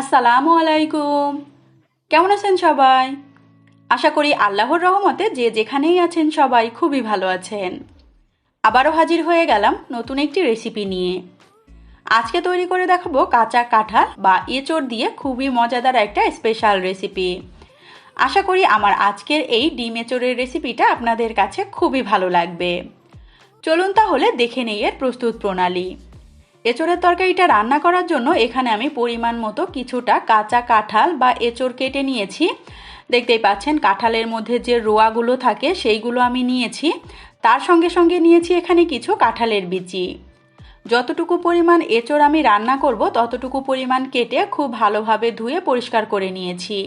আসসালামু আলাইকুম। কেমন আছেন সবাই? আশা করি আল্লাহর রহমতে যে যেখানেই আছেন সবাই খুবই ভালো আছেন। আবারও হাজির হয়ে গেলাম নতুন একটি রেসিপি নিয়ে। আজকে তৈরি করে দেখাবো কাঁচা কাঁঠাল বা এঁচড় দিয়ে খুবই মজাদার একটা স্পেশাল রেসিপি। আশা করি আমার আজকের এই ডিম এঁচড়ের রেসিপিটা আপনাদের কাছে খুবই ভালো লাগবে। চলুন তাহলে দেখে নেই এর প্রস্তুত প্রণালী। এঁচড়ের তরকারিটা রান্না করার জন্য এখানে আমি পরিমাণ মতো কিছুটা কাঁচা কাঁঠাল বা এঁচোড় কেটে নিয়েছি। দেখতেই পাচ্ছেন কাঁঠালের মধ্যে যে রোয়াগুলো থাকে সেইগুলো আমি নিয়েছি। তার সঙ্গে সঙ্গে নিয়েছি এখানে কিছু কাঁঠালের বিচি। যতটুকু পরিমাণ এঁচোড় আমি রান্না করব, ততটুকু পরিমাণ কেটে খুব ভালোভাবে ধুয়ে পরিষ্কার করে নিয়েছি।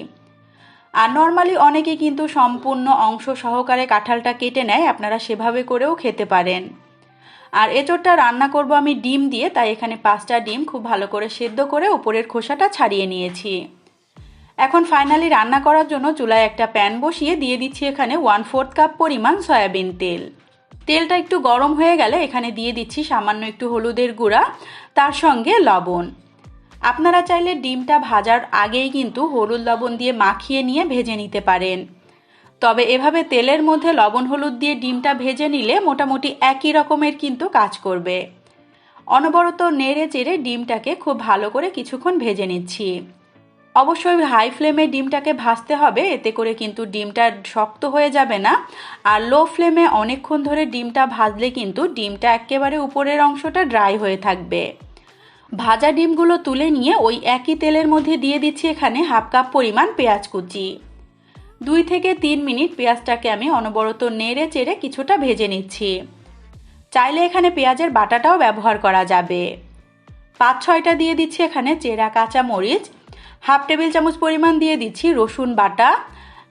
আর নর্মালি অনেকে কিন্তু সম্পূর্ণ অংশ সহকারে কাঁঠালটা কেটে নেয়, আপনারা সেভাবে করেও খেতে পারেন। আর এঁচোড়টা রান্না করব আমি ডিম দিয়ে, তাই এখানে পাঁচটা ডিম খুব ভালো করে সেদ্ধ করে উপরের খোসাটা ছাড়িয়ে নিয়েছি। এখন ফাইনালি রান্না করার জন্য চুলায় একটা প্যান বসিয়ে দিয়ে দিচ্ছি এখানে ওয়ান ফোর্থ কাপ পরিমাণ সয়াবিন তেল। তেলটা একটু গরম হয়ে গেলে এখানে দিয়ে দিচ্ছি সামান্য একটু হলুদের গুঁড়া, তার সঙ্গে লবণ। আপনারা চাইলে ডিমটা ভাজার আগেই কিন্তু হলুদ লবণ দিয়ে মাখিয়ে নিয়ে ভেজে নিতে পারেন। তবে এভাবে তেলের মধ্যে লবণ, হলুদ দিয়ে ডিমটা ভেজে নিলে মোটামুটি একই রকমের কিন্তু কাজ করবে। অনবরত নেড়ে চেড়ে ডিমটাকে খুব ভালো করে কিছুক্ষণ ভেজে নিচ্ছি। অবশ্যই হাই ফ্লেমে ডিমটাকে ভাজতে হবে, এতে করে কিন্তু ডিমটা শক্ত হয়ে যাবে না। আর লো ফ্লেমে অনেকক্ষণ ধরে ডিমটা ভাজলে কিন্তু ডিমটা একেবারে উপরের অংশটা ড্রাই হয়ে থাকবে। ভাজা ডিমগুলো তুলে নিয়ে ওই একই তেলের মধ্যে দিয়ে দিচ্ছি এখানে হাফ কাপ পরিমাণ পেঁয়াজ কুচি। দুই থেকে তিন মিনিট পেঁয়াজটাকে আমি অনবরত নেড়ে চেড়ে কিছুটা ভেজে নিচ্ছি। চাইলে এখানে পেঁয়াজের বাটাটাও ব্যবহার করা যাবে। পাঁচ ছয়টা দিয়ে দিচ্ছি এখানে চেরা কাঁচা মরিচ, হাফ টেবিল চামচ পরিমাণ দিয়ে দিচ্ছি রসুন বাটা,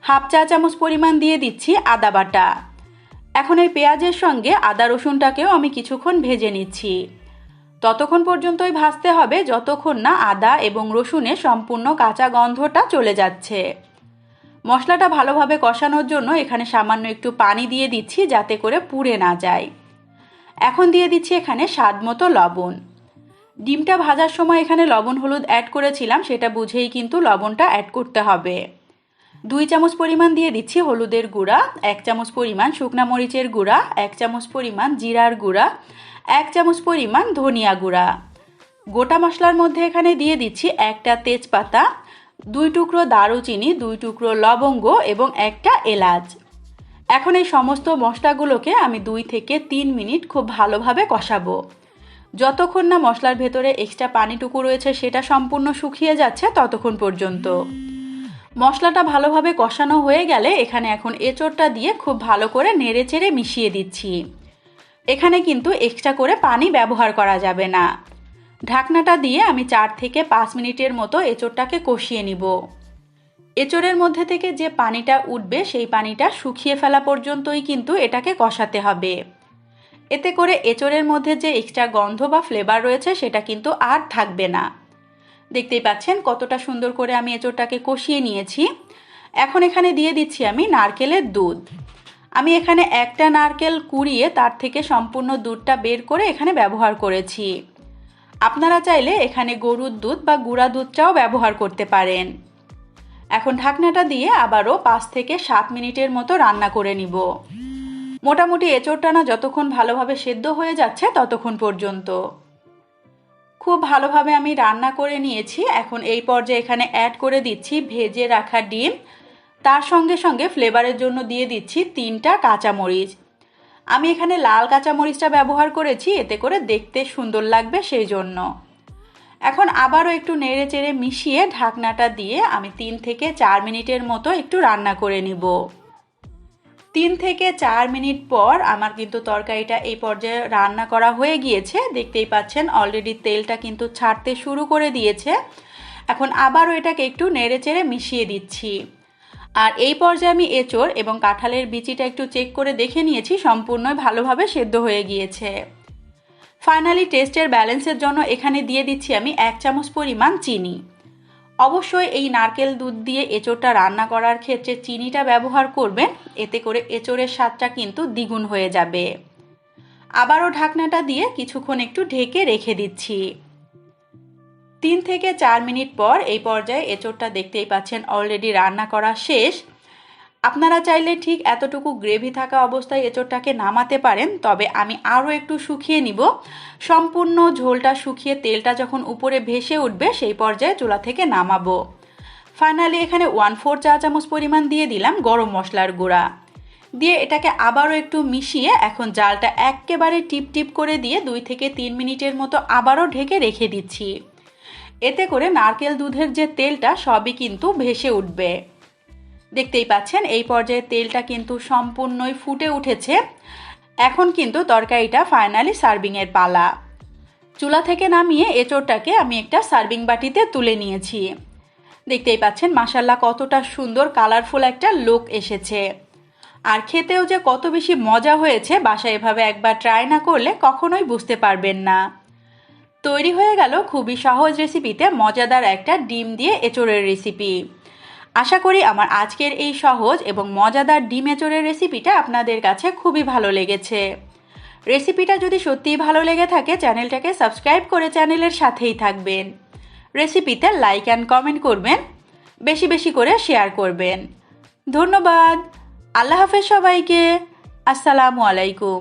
হাফ চা চামচ পরিমাণ দিয়ে দিচ্ছি আদা বাটা। এখন এই পেঁয়াজের সঙ্গে আদা রসুনটাকেও আমি কিছুক্ষণ ভেজে নিচ্ছি। ততক্ষণ পর্যন্তই ভাজতে হবে, যতক্ষণ না আদা এবং রসুনের সম্পূর্ণ কাঁচা গন্ধটা চলে যাচ্ছে। মশলাটা ভালোভাবে কষানোর জন্য এখানে সামান্য একটু পানি দিয়ে দিচ্ছি যাতে করে পুড়ে না যায়। এখন দিয়ে দিচ্ছি এখানে স্বাদ মতো লবণ। ডিমটা ভাজার সময় এখানে লবণ হলুদ অ্যাড করেছিলাম, সেটা বুঝেই কিন্তু লবণটা অ্যাড করতে হবে। দুই চামচ পরিমাণ দিয়ে দিচ্ছি হলুদের গুঁড়া, এক চামচ পরিমাণ শুকনা মরিচের গুঁড়া, এক চামচ পরিমাণ জিরার গুঁড়া, এক চামচ পরিমাণ ধনিয়া গুঁড়া। গোটা মশলার মধ্যে এখানে দিয়ে দিচ্ছি একটা তেজপাতা দুই টুকরো দারুচিনি, দুই টুকরো লবঙ্গ এবং একটা এলাচ। এখন এই সমস্ত মশলাগুলোকে আমি দুই থেকে তিন মিনিট খুব ভালোভাবে কষাবো। যতক্ষণ না মশলার ভেতরে এক্সট্রা পানিটুকু রয়েছে, সেটা সম্পূর্ণ শুকিয়ে যাচ্ছে ততক্ষণ পর্যন্ত। মশলাটা ভালোভাবে কষানো হয়ে গেলে এখানে এখন এঁচোড়টা দিয়ে খুব ভালো করে নেড়ে চেড়ে মিশিয়ে দিচ্ছি। এখানে কিন্তু এক্সট্রা করে পানি ব্যবহার করা যাবে না। ঢাকনাটা দিয়ে আমি চার থেকে পাঁচ মিনিটের মতো এঁচোড়টাকে কষিয়ে নিব। এঁচোড়ের মধ্যে থেকে যে পানিটা উঠবে, সেই পানিটা শুকিয়ে ফেলা পর্যন্তই কিন্তু এটাকে কষাতে হবে। এতে করে এঁচোড়ের মধ্যে যে এক্সট্রা গন্ধ বা ফ্লেভার রয়েছে, সেটা কিন্তু আর থাকবে না। দেখতেই পাচ্ছেন কতটা সুন্দর করে আমি এঁচোড়টাকে কষিয়ে নিয়েছি। এখন এখানে দিয়ে দিচ্ছি আমি নারকেলের দুধ। আমি এখানে একটা নারকেল কুড়িয়ে তার থেকে সম্পূর্ণ দুধটা বের করে এখানে ব্যবহার করেছি। আপনারা চাইলে এখানে গরুর দুধ বা গুঁড়া দুধটাও ব্যবহার করতে পারেন। এখন ঢাকনাটা দিয়ে আবারও পাঁচ থেকে সাত মিনিটের মতো রান্না করে নিব। মোটামুটি এঁচোড়টা না যতক্ষণ ভালোভাবে সেদ্ধ হয়ে যাচ্ছে ততক্ষণ পর্যন্ত। খুব ভালোভাবে আমি রান্না করে নিয়েছি। এখন এই পর্যায়ে এখানে অ্যাড করে দিচ্ছি ভেজে রাখা ডিম। তার সঙ্গে সঙ্গে ফ্লেভারের জন্য দিয়ে দিচ্ছি তিনটা কাঁচামরিচ। আমি এখানে লাল কাঁচামরিচটা ব্যবহার করেছি, এতে করে দেখতে সুন্দর লাগবে সেই জন্য। এখন আবারও একটু নেড়ে চেড়ে মিশিয়ে ঢাকনাটা দিয়ে আমি তিন থেকে চার মিনিটের মতো একটু রান্না করে নিব। তিন থেকে চার মিনিট পর আমার কিন্তু তরকারিটা এই পর্যায়ে রান্না করা হয়ে গিয়েছে। দেখতেই পাচ্ছেন অলরেডি তেলটা কিন্তু ছাড়তে শুরু করে দিয়েছে। এখন আবারও এটাকে একটু নেড়ে চেড়ে মিশিয়ে দিচ্ছি। আর এই পর্যায়ে আমি এঁচড় এবং কাঁঠালের বিচিটা একটু চেক করে দেখে নিয়েছি, সম্পূর্ণ ভালোভাবে সেদ্ধ হয়ে গিয়েছে। ফাইনালি টেস্টের ব্যালেন্সের জন্য এখানে দিয়ে দিচ্ছি আমি এক চামচ পরিমাণ চিনি। অবশ্যই এই নারকেল দুধ দিয়ে এঁচোড়টা রান্না করার ক্ষেত্রে চিনিটা ব্যবহার করবেন, এতে করে এঁচোড়ের স্বাদটা কিন্তু দ্বিগুণ হয়ে যাবে। আবারও ঢাকনাটা দিয়ে কিছুক্ষণ একটু ঢেকে রেখে দিচ্ছি। তিন থেকে চার মিনিট পর এই পর্যায়ে এঁচোড়টা দেখতেই পাচ্ছেন অলরেডি রান্না করা শেষ। আপনারা চাইলে ঠিক এতটুকু গ্রেভি থাকা অবস্থায় এঁচোড়টাকে নামাতে পারেন, তবে আমি আরও একটু শুকিয়ে নিব। সম্পূর্ণ ঝোলটা শুকিয়ে তেলটা যখন উপরে ভেসে উঠবে, সেই পর্যায়ে চুলা থেকে নামাবো। ফাইনালি এখানে ওয়ান ফোর চা চামচ পরিমাণ দিয়ে দিলাম গরম মশলার গুঁড়া। দিয়ে এটাকে আবারও একটু মিশিয়ে এখন জালটা একেবারে টিপ টিপ করে দিয়ে দুই থেকে তিন মিনিটের মতো আবারও ঢেকে রেখে দিচ্ছি। এতে করে নারকেল দুধের যে তেলটা, সবই কিন্তু ভেসে উঠবে। দেখতেই পাচ্ছেন, এই পর্যায়ে তেলটা কিন্তু সম্পূর্ণই ফুটে উঠেছে। এখন কিন্তু তরকারিটা ফাইনালি সার্ভিংয়ের পালা। চুলা থেকে নামিয়ে এঁচোড়টাকে আমি একটা সার্ভিং বাটিতে তুলে নিয়েছি। দেখতেই পাচ্ছেন মাসাল্লা কতটা সুন্দর, কালারফুল একটা লুক এসেছে। আর খেতেও যে কত বেশি মজা হয়েছে, বাসায় এভাবে একবার ট্রাই না করলে কখনোই বুঝতে পারবেন না। তৈরি হয়ে গেল খুবই সহজ রেসিপিতে মজাদার একটা ডিম দিয়ে এঁচোড়ের রেসিপি। আশা করি আমার আজকের এই সহজ এবং মজাদার ডিম এঁচোড়ের রেসিপিটা আপনাদের কাছে খুবই ভালো লেগেছে। রেসিপিটা যদি সত্যিই ভালো লেগে থাকে, চ্যানেলটাকে সাবস্ক্রাইব করে চ্যানেলের সাথেই থাকবেন। রেসিপিতে লাইক অ্যান্ড কমেন্ট করবেন, বেশি বেশি করে শেয়ার করবেন। ধন্যবাদ, আল্লাহ হাফেজ সবাইকে, আসসালামু আলাইকুম।